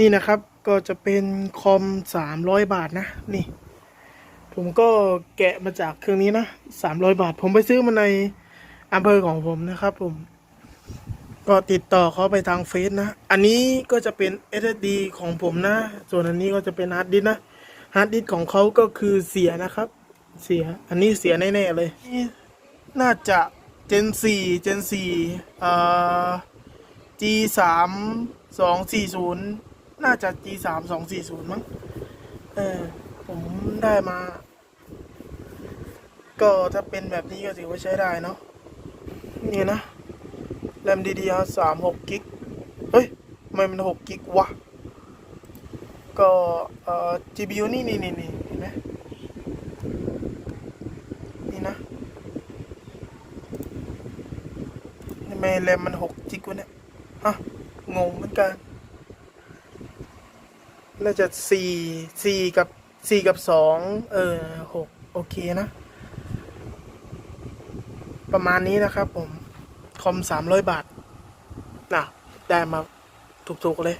นี่นะครับก็จะเป็นคอมสามร้อยบาทนะ นี่ ผมก็แกะมาจากเครื่องนี้นะสามร้อยบาท ผมไปซื้อมาในอำเภอของผมนะครับผม ก็ติดต่อเขาไปทางเฟซนะ อันนี้ก็จะเป็น SSD ของผมนะ ส่วนอันนี้ก็จะเป็นฮาร์ดดิสก์นะฮาร์ดดิสก์ของเขาก็คือเสียนะครับ เสีย อันนี้เสียแน่ๆเลยนี่น่าจะ Gen 4 Gen 4เอ่อ G 3 2 4 0 น่าจะ G 3 2 4 0มั้ง เออ ผมได้มา ก็ถ้าเป็นแบบนี้ก็ถือว่าใช้ได้เนาะ นี่นะ แรม DDR สามหกกิก เฮ้ยทำไมมันหกกิกวะ ก็เอ่อ GPU นี่นี่นี่นี่เห็นไหมนี่นะทำไมแรมมันหกกิกวะเนี่ย ฮะ งงเหมือนกัน น่าจะสี่สี่กับสี่กับสองเออหกโอเคนะ ประมาณนี้นะครับผม คอมสามร้อยบาทน่ะได้มาถูกๆเลย